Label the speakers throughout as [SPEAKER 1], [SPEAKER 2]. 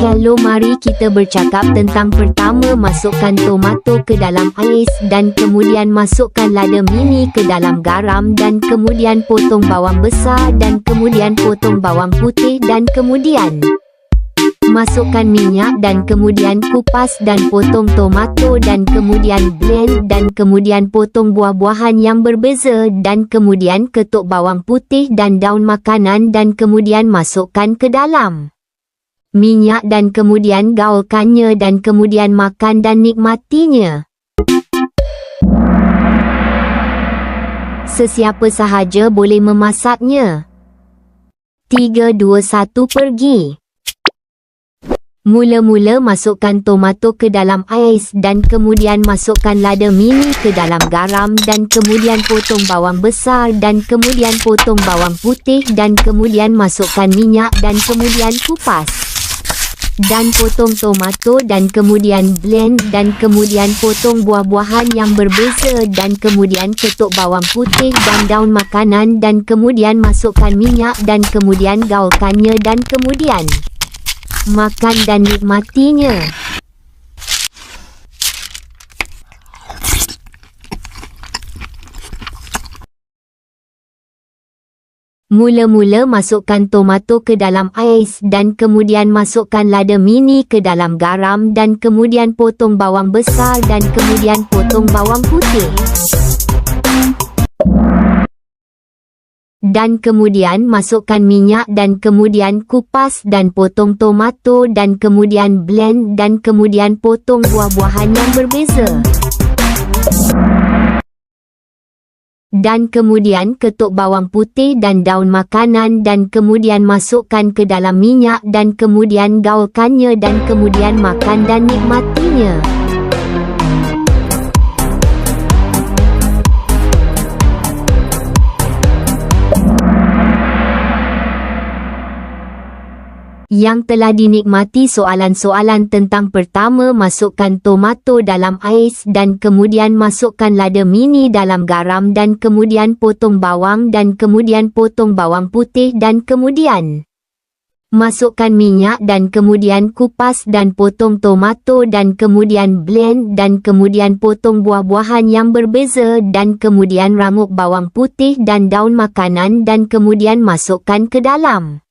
[SPEAKER 1] Hello, mari kita bercakap tentang pertama masukkan tomato ke dalam ais dan kemudian masukkan lada mini ke dalam garam dan kemudian potong bawang besar dan kemudian potong bawang putih dan kemudian Masukkan minyak dan kemudian kupas dan potong tomato dan kemudian blend dan kemudian potong buah-buahan yang berbeza dan kemudian ketuk bawang putih dan daun makanan dan kemudian masukkan ke dalam minyak dan kemudian gaulkannya dan kemudian makan dan nikmatinya. Sesiapa sahaja boleh memasaknya. 3, 2, 1, pergi. Mula-mula masukkan tomato ke dalam ais dan kemudian masukkan lada mini ke dalam garam dan kemudian potong bawang besar dan kemudian potong bawang putih dan kemudian masukkan minyak dan kemudian kupas dan potong tomato dan kemudian blend dan kemudian potong buah-buahan yang berbeza dan kemudian ketuk bawang putih dan daun makanan dan kemudian masukkan minyak dan kemudian gaulkannya dan kemudian makan dan nikmatinya. Mula-mula masukkan tomato ke dalam ais dan kemudian masukkan lada mini ke dalam garam dan kemudian potong bawang besar dan kemudian potong bawang putih. Dan kemudian masukkan minyak dan kemudian kupas dan potong tomato dan kemudian blend dan kemudian potong buah-buahan yang berbeza dan kemudian ketuk bawang putih dan daun makanan dan kemudian masukkan ke dalam minyak dan kemudian gaulkannya dan kemudian makan dan nikmatinya. Yang telah dinikmati soalan-soalan tentang pertama masukkan tomato dalam ais dan kemudian masukkan lada mini dalam garam dan kemudian potong bawang dan kemudian potong bawang putih dan kemudian masukkan minyak dan kemudian kupas dan potong tomato dan kemudian blend dan kemudian potong buah-buahan yang berbeza dan kemudian ramuk bawang putih dan daun makanan dan kemudian masukkan ke dalam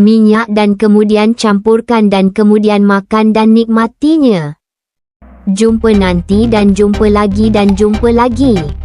[SPEAKER 1] minyak dan kemudian campurkan dan kemudian makan dan nikmatinya. Jumpa nanti dan jumpa lagi dan jumpa lagi.